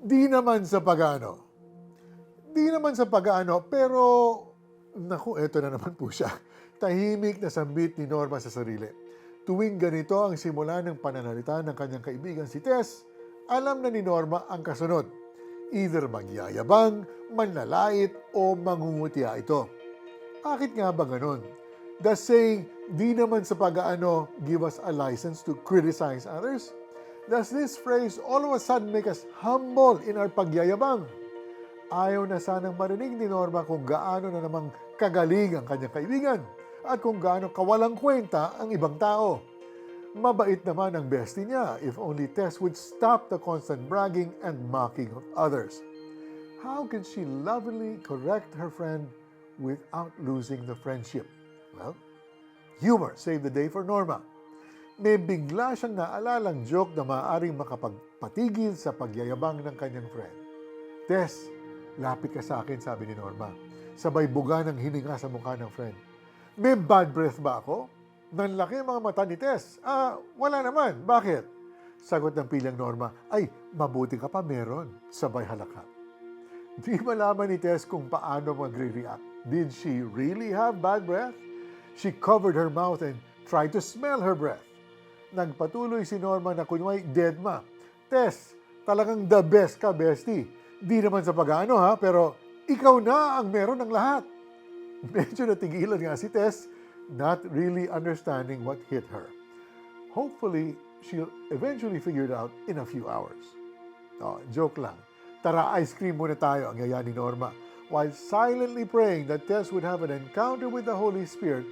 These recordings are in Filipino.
Di naman sa pagano. Di naman sa pagano, pero naku, eto na naman po siya. Tahimik na sambit ni Norma sa sarili. Tuwing ganito ang simula ng pananalita ng kanyang kaibigan si Tess, alam na ni Norma ang kasunod. Either magyayabang, manlalait, o mangungutya ito. Bakit nga ba ganun? Does saying, di naman sa pag-ano, give us a license to criticize others? Does this phrase all of a sudden make us humble in our pagyayabang? Ayaw na sanang marinig ni Norma kung gaano na namang kagaling ang kanyang kaibigan at kung gaano kawalang kwenta ang ibang tao. Mabait naman ang bestie niya if only Tess would stop the constant bragging and mocking of others. How can she lovingly correct her friend without losing the friendship? Well, humor saved the day for Norma. May bigla siyang naalalang joke na maaaring makapagpatigil sa pagyayabang ng kanyang friend. Tess, lapit ka sa akin, sabi ni Norma. Sabay buga ng hininga sa mukha ng friend. May bad breath ba ako? Nanlaki ang mga mata ni Tess. Ah, wala naman. Bakit? Sagot ng pilang Norma, ay, mabuti ka pa meron. Sabay halakak. Di malaman ni Tess kung paano magre-react. Did she really have bad breath? She covered her mouth and tried to smell her breath. Nagpatuloy si Norma na kunway dead ma. Tess, talagang the best ka, bestie. Di naman sa pag-ano ha, pero ikaw na ang meron ng lahat. Medyo natigilan nga si Tess, not really understanding what hit her. Hopefully, she'll eventually figure it out in a few hours. Oh, joke lang. Tara, ice cream muna tayo, ang yaya ni Norma, while silently praying that Tess would have an encounter with the Holy Spirit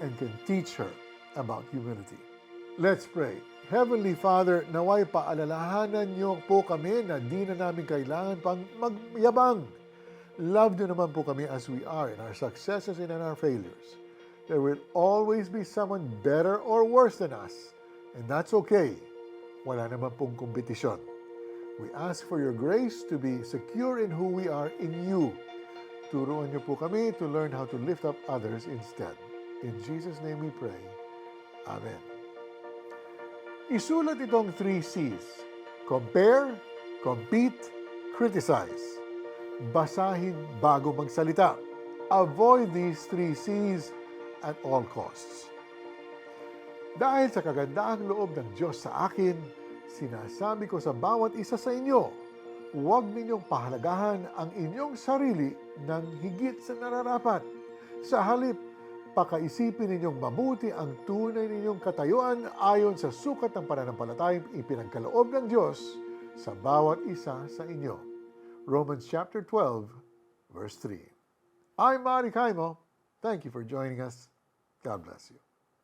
and can teach her about humility. Let's pray. Heavenly Father, naway paalalahanan niyo po kami na di na namin kailangan pang magyabang. Love niyo naman po kami as we are in our successes and in our failures. There will always be someone better or worse than us. And that's okay. Wala naman pong kompetisyon. We ask for your grace to be secure in who we are in you. Turuan niyo po kami to learn how to lift up others instead. In Jesus' name we pray. Amen. Isulat itong three C's. Compare, compete, criticize. Basahin bago magsalita. Avoid these three C's at all costs. Dahil sa kagandaang loob ng Diyos sa akin, sinasabi ko sa bawat isa sa inyo, huwag ninyong pahalagahan ang inyong sarili ng higit sa nararapat. Sa halip, pakaisipin ninyong mabuti ang tunay ninyong katayuan ayon sa sukat ng pananampalatayang ipinagkaloob ng Diyos sa bawat isa sa inyo. Romans chapter 12, verse 3. I'm Mari Kaimo. Thank you for joining us. God bless you.